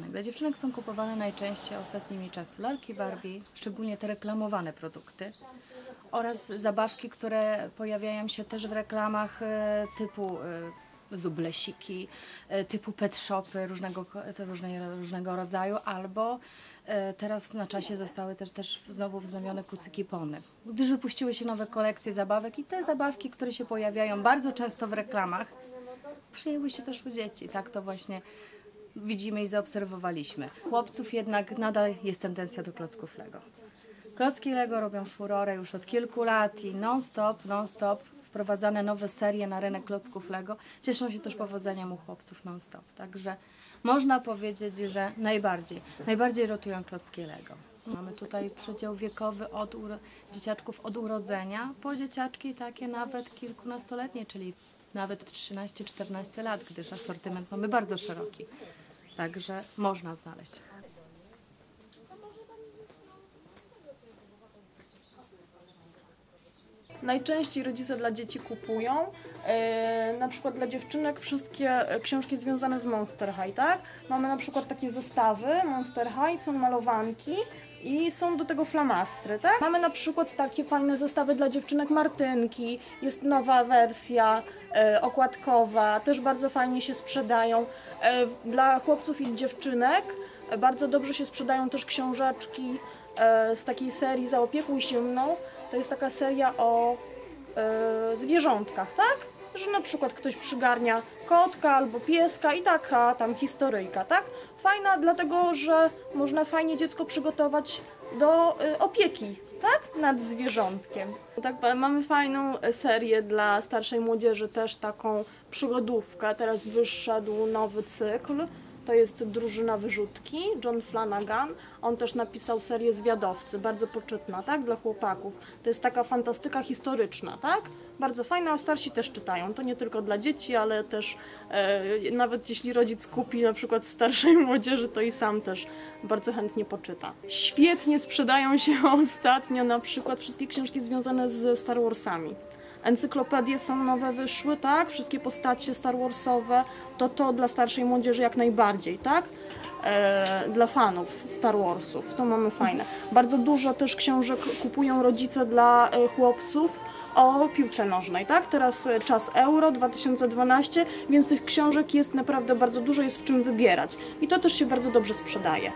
Dla dziewczynek są kupowane najczęściej ostatnimi czasy lalki Barbie, szczególnie te reklamowane produkty oraz zabawki, które pojawiają się też w reklamach e, typu e, zublesiki, e, typu pet shopy różnego, różnej, różnego rodzaju, albo e, teraz na czasie zostały też, też znowu wznowione kucyki pony, gdyż wypuściły się nowe kolekcje zabawek i te zabawki, które się pojawiają bardzo często w reklamach, przyjęły się też u dzieci. Tak to właśnie widzimy i zaobserwowaliśmy. Chłopców jednak nadal jest tendencja do klocków Lego. Klocki Lego robią furorę już od kilku lat i non-stop, non-stop wprowadzane nowe serie na rynek klocków Lego cieszą się też powodzeniem u chłopców non-stop. Także można powiedzieć, że najbardziej, najbardziej rotują klocki Lego. Mamy tutaj przedział wiekowy od dzieciaczków od urodzenia po dzieciaczki takie nawet kilkunastoletnie, czyli nawet 13-14 lat, gdyż asortyment mamy bardzo szeroki. Także można znaleźć. Najczęściej rodzice dla dzieci kupują, e, na przykład dla dziewczynek, wszystkie e, książki związane z Monster High, tak? Mamy na przykład takie zestawy Monster High, są malowanki i są do tego flamastry, tak? Mamy na przykład takie fajne zestawy dla dziewczynek Martynki, jest nowa wersja e, okładkowa, też bardzo fajnie się sprzedają. Dla chłopców i dziewczynek bardzo dobrze się sprzedają też książeczki z takiej serii Zaopiekuj się mną. To jest taka seria o e, zwierzątkach, tak? Że na przykład ktoś przygarnia kotka albo pieska i taka tam historyjka, tak? Fajna dlatego, że można fajnie dziecko przygotować do e, opieki, tak? Nad zwierzątkiem. Tak, mamy fajną e, serię dla starszej młodzieży, też taką przygodówkę. Teraz wyszedł nowy cykl. To jest drużyna wyrzutki, John Flanagan. On też napisał serię Zwiadowcy, bardzo poczytna, tak, dla chłopaków. To jest taka fantastyka historyczna, tak? Bardzo fajna, starsi też czytają. To nie tylko dla dzieci, ale też e, nawet jeśli rodzic kupi na przykład starszej młodzieży, to i sam też bardzo chętnie poczyta. Świetnie sprzedają się ostatnio na przykład wszystkie książki związane z Star Warsami. Encyklopedie są nowe wyszły, tak? Wszystkie postacie Star Warsowe, to to dla starszej młodzieży jak najbardziej, tak? E, dla fanów Star Warsów, to mamy fajne. Bardzo dużo też książek kupują rodzice dla e, chłopców o piłce nożnej, tak? Teraz e, czas Euro 2012, więc tych książek jest naprawdę bardzo dużo, jest w czym wybierać. I to też się bardzo dobrze sprzedaje.